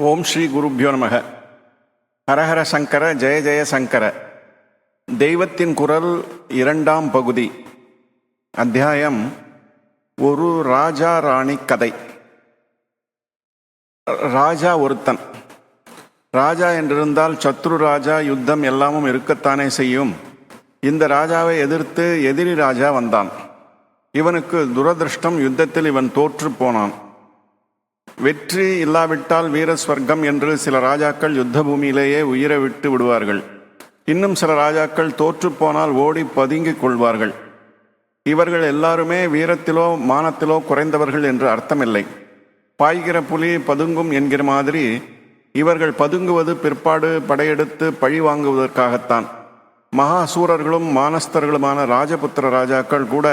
ஓம் ஸ்ரீ குருப்பியோ நமக. ஹரஹர சங்கர ஜெய ஜெய சங்கர. தெய்வத்தின் குரல் இரண்டாம் பகுதி. அத்தியாயம் ஒரு ராஜா ராணி கதை. ராஜா ஒருத்தன். ராஜா என்றிருந்தால் சத்ரு ராஜா யுத்தம் எல்லாமும் இருக்கத்தானே செய்யும். இந்த ராஜாவை எதிர்த்து எதிரி ராஜா வந்தான். இவனுக்கு துரதிருஷ்டம் யுத்தத்தில் இவன் தோற்று போனான். வெற்றி இல்லாவிட்டால் வீர ஸ்வர்க்கம் என்று சில ராஜாக்கள் யுத்த பூமியிலேயே உயிரை விட்டு விடுவார்கள். இன்னும் சில ராஜாக்கள் தோற்றுப்போனால் ஓடி பதுங்கிக் கொள்வார்கள். இவர்கள் எல்லாருமே வீரத்திலோ மானத்திலோ குறைந்தவர்கள் என்று அர்த்தமில்லை. பாய்கிற புலி பதுங்கும் என்கிற மாதிரி இவர்கள் பதுங்குவது பிற்பாடு படையெடுத்து பழி வாங்குவதற்காகத்தான். மகாசூரர்களும் மானஸ்தர்களுமான ராஜபுத்திர ராஜாக்கள் கூட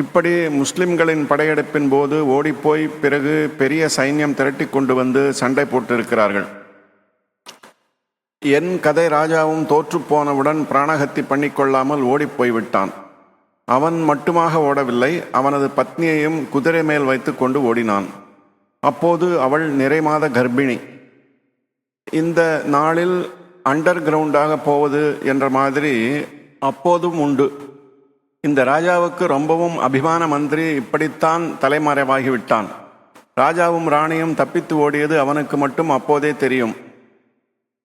இப்படி முஸ்லிம்களின் படையெடுப்பின் போது ஓடிப்போய் பிறகு பெரிய சைன்யம் திரட்டி கொண்டு வந்து சண்டை போட்டிருக்கிறார்கள். என் கதை ராஜாவும் தோற்றுப்போனவுடன் பிராணஹத்தி பிராணகத்தி பண்ணிக்கொள்ளாமல் ஓடிப்போய் விட்டான். அவன் மட்டுமாக ஓடவில்லை அவனது பத்னியையும் குதிரை மேல் வைத்து கொண்டு ஓடினான். அப்போது அவள் நிறைமாத கர்ப்பிணி. இந்த நாளில் அண்டர் கிரவுண்டாக போவது என்ற மாதிரி அப்போதும் உண்டு. இந்த ராஜாவுக்கு ரொம்பவும் அபிமான மந்திரி இப்படித்தான் தலைமறைவாகிவிட்டான். ராஜாவும் ராணியும் தப்பித்து ஓடியது அவனுக்கு மட்டும் அப்போதே தெரியும்.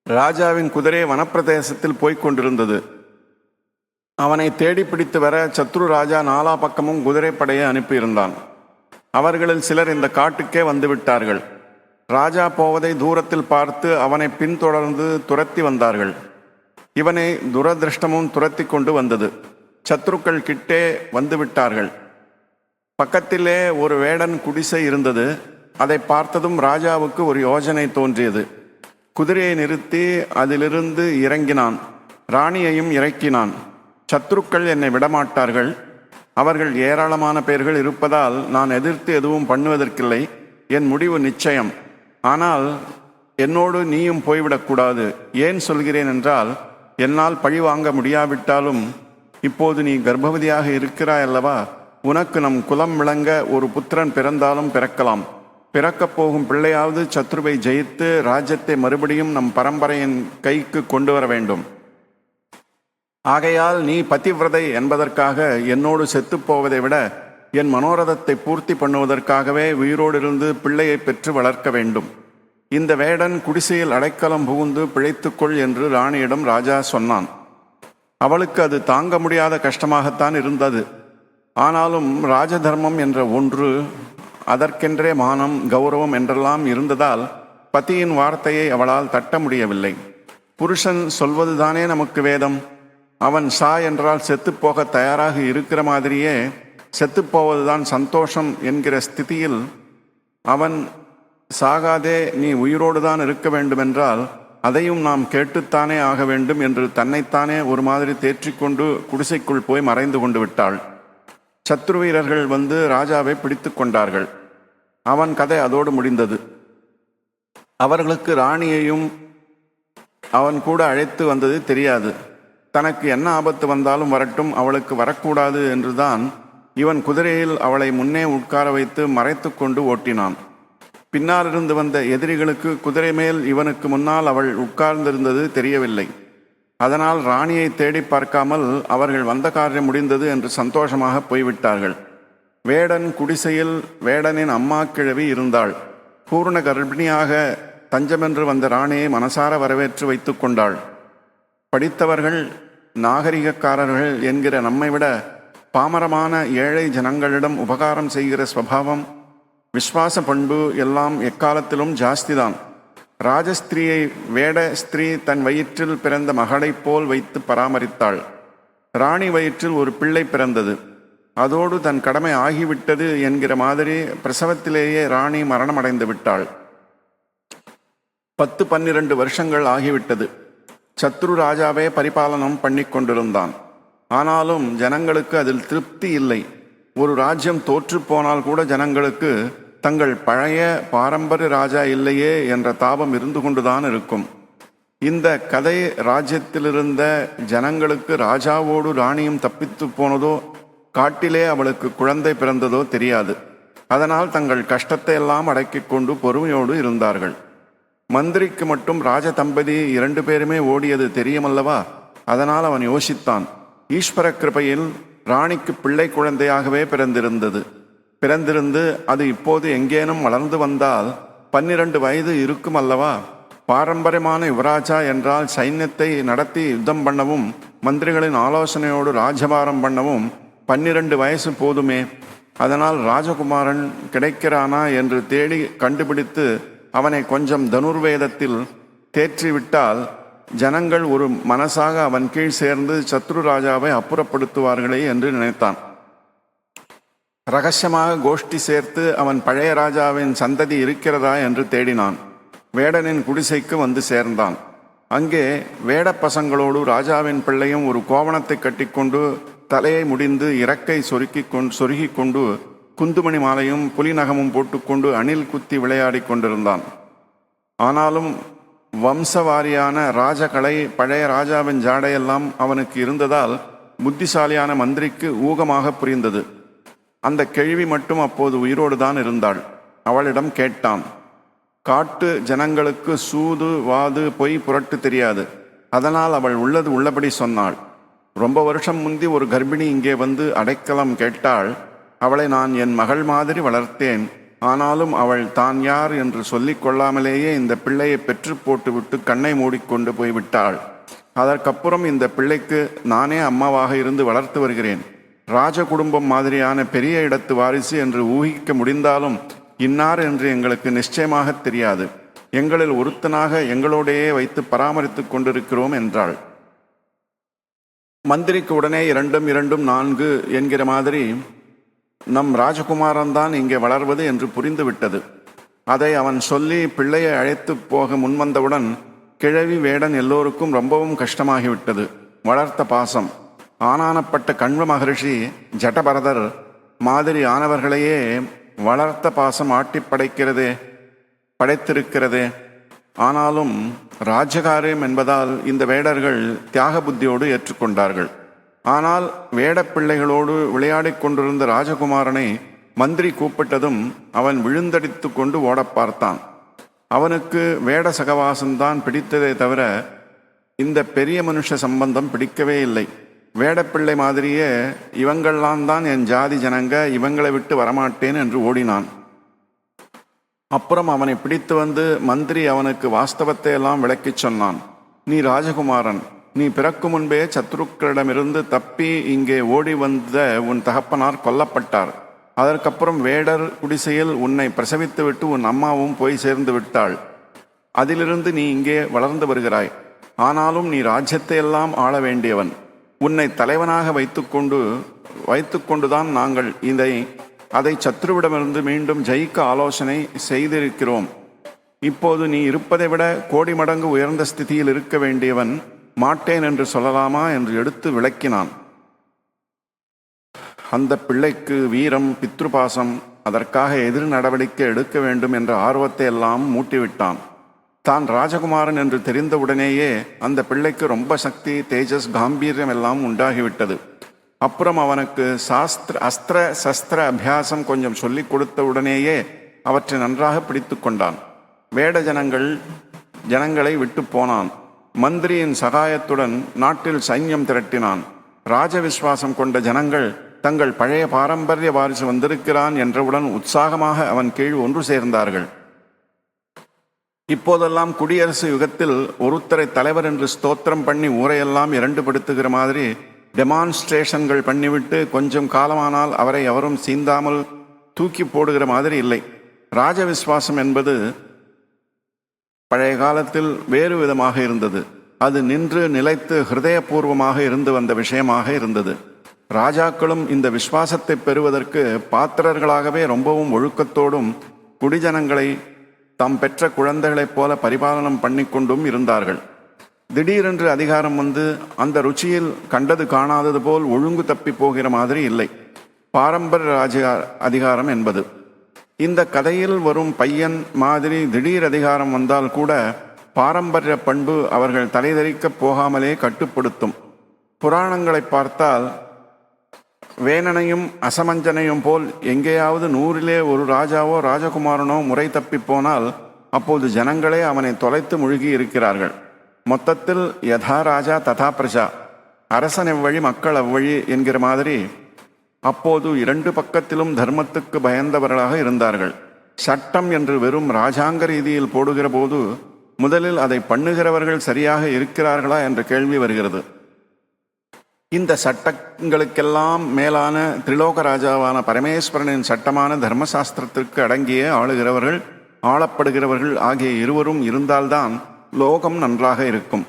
ராஜாவின் குதிரை வனப்பிரதேசத்தில் போய்க் கொண்டிருந்தது. அவனை தேடி பிடித்து வர சத்ரு ராஜா நாலா பக்கமும் குதிரைப்படையை அனுப்பியிருந்தான். அவர்களில் சிலர் இந்த காட்டுக்கே வந்துவிட்டார்கள். ராஜா போவதை தூரத்தில் பார்த்து அவனை பின்தொடர்ந்து துரத்தி வந்தார்கள். இவனை துரதிருஷ்டமும் துரத்தி கொண்டு வந்தது. சத்ருக்கள் கிட்டே வந்துவிட்டார்கள். பக்கத்திலே ஒரு வேடன் குடிசை இருந்தது. அதை பார்த்ததும் ராஜாவுக்கு ஒரு யோசனை தோன்றியது. குதிரையை நிறுத்தி அதிலிருந்து இறங்கினான். ராணியையும் இறக்கினான். சத்ருக்கள் என்னை விடமாட்டார்கள். அவர்கள் ஏராளமான பேர்கள் இருப்பதால் நான் எதிர்த்து எதுவும் பண்ணுவதற்கில்லை. என் முடிவு நிச்சயம். ஆனால் என்னோடு நீயும் போய்விடக்கூடாது. ஏன் சொல்கிறேன் என்றால் என்னால் பழி வாங்க முடியாவிட்டாலும் இப்போது நீ கர்ப்பவதியாக இருக்கிறாய் அல்லவா? உனக்கு நம் குலம் விளங்க ஒரு புத்திரன் பிறந்தாலும் பிறக்கலாம். பிறக்கப் போகும் பிள்ளையாவது சத்ருவை ஜெயித்து ராஜ்யத்தை மறுபடியும் நம் பரம்பரையின் கைக்கு கொண்டு வர வேண்டும். ஆகையால் நீ பதிவிரதை என்பதற்காக என்னோடு செத்துப் போவதை விட என் மனோரதத்தை பூர்த்தி பண்ணுவதற்காகவே உயிரோடிருந்து பிள்ளையை பெற்று வளர்க்க வேண்டும். இந்த வேடன் குடிசையில் அடைக்கலம் புகுந்து பிழைத்துக்கொள் என்று ராணியிடம் ராஜா சொன்னான். அவளுக்கு அது தாங்க முடியாத கஷ்டமாகத்தான் இருந்தது. ஆனாலும் ராஜதர்மம் என்ற ஒன்று அதற்கென்றே மானம் கௌரவம் என்றெல்லாம் இருந்ததால் பத்தியின் வார்த்தையை அவளால் தட்ட முடியவில்லை. புருஷன் சொல்வதுதானே நமக்கு வேதம்? அவன் சா என்றால் செத்துப்போக தயாராக இருக்கிற மாதிரியே செத்துப்போவதுதான் சந்தோஷம் என்கிற ஸ்திதியில் அவன் சாகாதே நீ உயிரோடு தான் இருக்க வேண்டுமென்றால் அதையும் நாம் கேட்டுத்தானே ஆக வேண்டும் என்று தன்னைத்தானே ஒரு மாதிரி தேற்றிக்கொண்டு குடிசைக்குள் போய் மறைந்து கொண்டு விட்டாள். சத்ரு வீரர்கள் வந்து ராஜாவை பிடித்து கொண்டார்கள். அவன் கதை அதோடு முடிந்தது. அவர்களுக்கு ராணியையும் அவன் கூட அழைத்து வந்தது தெரியாது. தனக்கு என்ன ஆபத்து வந்தாலும் வரட்டும் அவளுக்கு வரக்கூடாது என்றுதான் இவன் குதிரையில் அவளை முன்னே உட்கார வைத்து மறைத்து கொண்டு ஓட்டினான். பின்னாலிருந்து வந்த எதிரிகளுக்கு குதிரை மேல் இவனுக்கு முன்னால் அவள் உட்கார்ந்திருந்தது தெரியவில்லை. அதனால் ராணியை தேடி பார்க்காமல் அவர்கள் வந்த காரியம் முடிந்தது என்று சந்தோஷமாக போய்விட்டார்கள். வேடன் குடிசையில் வேடனின் அம்மா கிழவி இருந்தாள். பூர்ண கர்ப்பிணியாக தஞ்சமென்று வந்த ராணியை மனசார வரவேற்று வைத்து கொண்டாள். படித்தவர்கள் நாகரிகக்காரர்கள் என்கிற நம்மை விட பாமரமான ஏழை ஜனங்களிடம் உபகாரம் செய்கிற ஸ்வபாவம் விஸ்வாச பண்பு எல்லாம் எக்காலத்திலும் ஜாஸ்திதான். ராஜஸ்திரியை வேட ஸ்திரீ தன் வயிற்றில் பிறந்த மகளைப் போல் வைத்து பராமரித்தாள். ராணி வயிற்றில் ஒரு பிள்ளை பிறந்தது. அதோடு தன் கடமை ஆகிவிட்டது என்கிற மாதிரி பிரசவத்திலேயே ராணி மரணமடைந்து விட்டாள். பத்து பன்னிரண்டு வருஷங்கள் ஆகிவிட்டது. சத்ரு ராஜாவே பரிபாலனம் பண்ணி கொண்டிருந்தான். ஆனாலும் ஜனங்களுக்கு அதில் திருப்தி இல்லை. ஒரு ராஜ்யம் தோற்று போனால் கூட ஜனங்களுக்கு தங்கள் பழைய பாரம்பரிய ராஜா இல்லையே என்ற தாபம் இருந்து கொண்டுதான் இருக்கும். இந்த கதை ராஜ்யத்திலிருந்த ஜனங்களுக்கு ராஜாவோடு ராணியும் தப்பித்து போனதோ காட்டிலே அவளுக்கு குழந்தை பிறந்ததோ தெரியாது. அதனால் தங்கள் கஷ்டத்தை எல்லாம் அடக்கிக் கொண்டு பொறுமையோடு இருந்தார்கள். மந்திரிக்கு மட்டும் ராஜதம்பதி இரண்டு பேருமே ஓடியது தெரியுமல்லவா? அதனால் அவன் யோசித்தான். ஈஸ்வர கிருபையில் ராணிக்கு பிள்ளை குழந்தையாகவே பிறந்திருந்தது. பிறந்திருந்து அது இப்போது எங்கேனும் வளர்ந்து வந்தால் பன்னிரண்டு வயது இருக்கும் அல்லவா? பாரம்பரியமான யுவராஜா என்றால் சைன்யத்தை நடத்தி யுத்தம் பண்ணவும் மந்திரிகளின் ஆலோசனையோடு ராஜபாரம் பண்ணவும் பன்னிரண்டு வயசு போதுமே. அதனால் ராஜகுமாரன் கிடைக்கிறானா என்று தேடி கண்டுபிடித்து அவனை கொஞ்சம் தனுர்வேதத்தில் தேற்றிவிட்டால் ஜனங்கள் ஒரு மனசாக அவன் கீழ் சேர்ந்து சத்ரு ராஜாவை அப்புறப்படுத்துவார்களே என்று நினைத்தான். ரகசியமாக கோஷ்டி சேர்த்து அவன் பழைய ராஜாவின் சந்ததி இருக்கிறதா என்று தேடினான். வேடனின் குடிசைக்கு வந்து சேர்ந்தான். அங்கே வேடப்பசங்களோடு ராஜாவின் பிள்ளையும் ஒரு கோவணத்தை கட்டிக்கொண்டு தலையை முடிந்து இறக்கை சொருக்கி கொண்டு சொருகி கொண்டு குந்துமணி மாலையும் புலிநகமும் போட்டுக்கொண்டு அணில் குத்தி விளையாடி கொண்டிருந்தான். ஆனாலும் வம்சவாரியான ராஜகலை பழைய ராஜாவின் ஜாடையெல்லாம் அவனுக்கு இருந்ததால் புத்திசாலியான மந்திரிக்கு ஊகமாக புரிந்தது. அந்த கேள்வி மட்டும் அப்போது உயிரோடு தான் இருந்தாள். அவளிடம் கேட்டான் காட்டு ஜனங்களுக்கு சூது வாது பொய் புரட்டு தெரியாது. அதனால் அவள் உள்ளது உள்ளபடி சொன்னாள். ரொம்ப வருஷம் முந்தி ஒரு கர்ப்பிணி இங்கே வந்து அடைக்கலம் கேட்டாள். அவளை நான் என் மகள் மாதிரி வளர்த்தேன். ஆனாலும் அவள் தான் யார் என்று சொல்லிக் கொள்ளாமலேயே இந்த பிள்ளையை பெற்று போட்டுவிட்டு கண்ணை மூடிக்கொண்டு போய்விட்டாள் அதற்கப்புறம் இந்த பிள்ளைக்கு நானே அம்மாவாக இருந்து வளர்த்து வருகிறேன். ராஜ குடும்பம் மாதிரியான பெரிய இடத்து வாரிசு என்று ஊகிக்க முடிந்தாலும் இன்னார் என்று எங்களுக்கு நிச்சயமாக தெரியாது. எங்களில் ஒருத்தனாக எங்களோடையே வைத்து பராமரித்துக் கொண்டிருக்கிறோம் என்றாள். மந்திரிக்கு உடனே இரண்டும் இரண்டும் நான்கு என்கிற மாதிரி நம் ராஜகுமாரன் தான் இங்கே வளர்வது என்று புரிந்துவிட்டது. அதை அவன் சொல்லி பிள்ளையை அழைத்து போக முன்வந்தவுடன் கிழவி வேடன் எல்லோருக்கும் ரொம்பவும் கஷ்டமாகிவிட்டது. வளர்த்த பாசம். ஆனானப்பட்ட கண்வ மகரிஷி ஜடபரதர் மாதிரி ஆனவர்களையே வளர்த்த பாசம் ஆட்டி படைக்கிறதே படைத்திருக்கிறதே. ஆனாலும் ராஜகாரியம் என்பதால் இந்த வேடர்கள் தியாக புத்தியோடு ஏற்றுக்கொண்டார்கள். ஆனால் வேடப்பிள்ளைகளோடு விளையாடிக் கொண்டிருந்த ராஜகுமாரனை மந்திரி கூப்பிட்டதும் அவன் விழுந்தடித்து கொண்டு ஓடப் பார்த்தான். அவனுக்கு வேட சகவாசம்தான் பிடித்ததே தவிர இந்த பெரிய மனுஷ சம்பந்தம் பிடிக்கவே இல்லை. வேடப்பிள்ளை மாதிரியே இவங்கள்லாம் தான் என் ஜாதி ஜனங்க இவங்களை விட்டு வரமாட்டேன் என்று ஓடினான். அப்புறம் அவனை பிடித்து வந்து மந்திரி அவனுக்கு வாஸ்தவத்தை எல்லாம் விளக்கிச் சொன்னான். நீ ராஜகுமாரன் நீ பிறக்கும் முன்பே சத்ருக்களிடமிருந்து தப்பி இங்கே ஓடி வந்த உன் தகப்பனார் கொல்லப்பட்டார். அதற்கப்புறம் வேடர் குடிசையில் உன்னை பிரசவித்துவிட்டு உன் அம்மாவும் போய் சேர்ந்து விட்டாள். அதிலிருந்து நீ இங்கே வளர்ந்து வருகிறாய். ஆனாலும் நீ ராஜ்யத்தை எல்லாம் ஆள வேண்டியவன். உன்னை தலைவனாக வைத்துக்கொண்டு வைத்துக்கொண்டுதான் நாங்கள் இதை அதை சத்ருவிடமிருந்து மீண்டும் ஜெயிக்க ஆலோசனை செய்திருக்கிறோம். இப்போது நீ இருப்பதை விட கோடி மடங்கு உயர்ந்த ஸ்திதியில் இருக்க வேண்டியவன் மாட்டேன் என்று சொல்லலாமா என்று எடுத்து விளக்கினான். அந்த பிள்ளைக்கு வீரம் பித்ருபாசம் அதற்காக எதிர் நடவடிக்கை எடுக்க வேண்டும் என்ற ஆர்வத்தை எல்லாம் மூட்டிவிட்டான். தான் ராஜகுமாரன் என்று தெரிந்தவுடனேயே அந்த பிள்ளைக்கு ரொம்ப சக்தி தேஜஸ் காம்பீரியம் எல்லாம் உண்டாகிவிட்டது. அப்புறம் அவனுக்கு சாஸ்திர அஸ்திர சஸ்திர அபியாசம் கொஞ்சம் சொல்லிக் கொடுத்த உடனேயே அவற்றை நன்றாக பிடித்து கொண்டான். வேட ஜனங்கள் ஜனங்களை விட்டு போனான். மந்திரியின் சகாயத்துடன் நாட்டில் சைன்யம் திரட்டினான். ராஜவிஸ்வாசம் கொண்ட ஜனங்கள் தங்கள் பழைய பாரம்பரிய வாரிசு வந்திருக்கிறான் என்றவுடன் உற்சாகமாக அவன் கீழ் ஒன்று சேர்ந்தார்கள். இப்போதெல்லாம் குடியரசு யுகத்தில் ஒருத்தரை தலைவர் என்று ஸ்தோத்திரம் பண்ணி ஊரையெல்லாம் இரண்டு படுத்துகிற மாதிரி டெமான்ஸ்ட்ரேஷன்கள் பண்ணிவிட்டு கொஞ்சம் காலமானால் அவரை எவரும் சீந்தாமல் தூக்கி போடுகிற மாதிரி இல்லை. ராஜவிஸ்வாசம் என்பது பழைய காலத்தில் வேறு விதமாக இருந்தது. அது நின்று நிலைத்து ஹிருதயபூர்வமாக இருந்து வந்த விஷயமாக இருந்தது. ராஜாக்களும் இந்த விசுவாசத்தை பெறுவதற்கு பாத்திரர்களாகவே ரொம்பவும் ஒழுக்கத்தோடும் குடிஜனங்களை தாம் பெற்ற குழந்தைகளைப் போல பரிபாலனம் பண்ணிக்கொண்டும் இருந்தார்கள். திடீரென்று அதிகாரம் வந்து அந்த ருச்சியில் கண்டது காணாதது போல் ஒழுங்கு தப்பி போகிற மாதிரி இல்லை. பாரம்பரிய ராஜ அதிகாரம் என்பது. இந்த கதையில் வரும் பையன் மாதிரி திடீர் அதிகாரம் வந்தால் கூட பாரம்பரிய பண்பு அவர்கள் தலைதறிக்கப் போகாமலே கட்டுப்படுத்தும். புராணங்களை பார்த்தால் வேணனையும் அசமஞ்சனையும் போல் எங்கேயாவது நூறிலே ஒரு ராஜாவோ ராஜகுமாரனோ முறை தப்பி போனால் அப்போது ஜனங்களே அவனை தொலைத்து முழுகி இருக்கிறார்கள். மொத்தத்தில் யதா ராஜா ததா பிரஜா. அரசன் எவ்வழி மக்கள் அவ்வழி என்கிற மாதிரி அப்போது இரண்டு பக்கத்திலும் தர்மத்துக்கு பயந்தவர்களாக இருந்தார்கள். சட்டம் என்று வெறும் ராஜாங்க ரீதியில் போடுகிற போது முதலில் அதை பண்ணுகிறவர்கள் சரியாக இருக்கிறார்களா என்ற கேள்வி வருகிறது. இந்த சட்டங்களுக்கெல்லாம் மேலான திரிலோக ராஜாவான பரமேஸ்வரனின் சட்டமான தர்மசாஸ்திரத்திற்கு அடங்கிய ஆளுகிறவர்கள் ஆளப்படுகிறவர்கள் ஆகிய இருவரும் இருந்தால்தான் லோகம் நன்றாக இருக்கும்.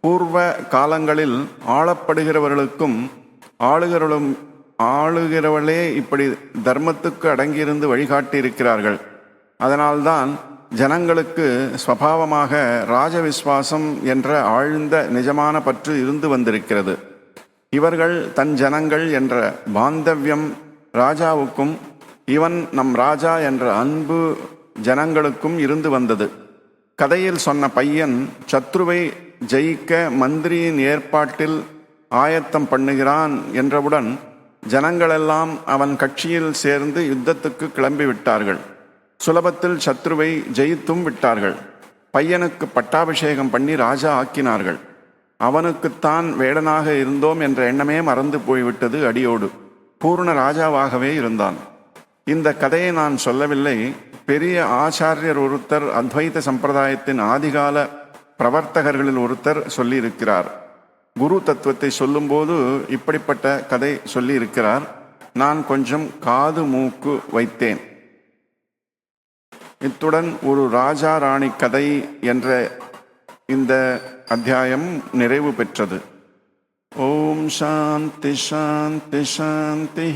பூர்வ காலங்களில் ஆளப்படுகிறவர்களுக்கும் ஆளுகிறவர்களும் ஆளுகிறவளே இப்படி தர்மத்துக்கு அடங்கியிருந்து வழிகாட்டி இருக்கிறார்கள் அதனால்தான் ஜனங்களுக்கு ஸ்வபாவமாக ராஜவிஸ்வாசம் என்ற ஆழ்ந்த நிஜமான பற்று இருந்து வந்திருக்கிறது. இவர்கள் தன் ஜனங்கள் என்ற பாந்தவியம் ராஜாவுக்கும் இவன் நம் ராஜா என்ற அன்பு ஜனங்களுக்கும் இருந்து வந்தது. கதையில் சொன்ன பையன் சத்ருவை ஜெயிக்க மந்திரியின் ஏற்பாட்டில் ஆயத்தம் பண்ணுகிறான் என்றவுடன் ஜனங்களெல்லாம் அவன் கட்சியில் சேர்ந்து யுத்தத்துக்கு கிளம்பி விட்டார்கள். சுலபத்தில் சத்ருவை ஜெயித்தும் விட்டார்கள். பையனுக்கு பட்டாபிஷேகம் பண்ணி ராஜா ஆக்கினார்கள். அவனுக்குத்தான் வேடனாக இருந்தோம் என்ற எண்ணமே மறந்து போய்விட்டது அடியோடு. பூர்ண ராஜாவாகவே இருந்தான். இந்த கதையை நான் சொல்லவில்லை. பெரிய ஆச்சாரியர் ஒருத்தர் அத்வைத சம்பிரதாயத்தின் ஆதிகால பிரவர்த்தகர்களில் ஒருத்தர் சொல்லியிருக்கிறார். குரு தத்துவத்தை சொல்லும்போது இப்படிப்பட்ட கதை சொல்லியிருக்கிறார். நான் கொஞ்சம் காது மூக்கு வைத்தேன். இத்துடன் ஒரு ராஜா ராணி கதை என்ற இந்த அத்தியாயம் நிறைவு பெற்றது. ஓம் சாந்தி சாந்தி சாந்தி.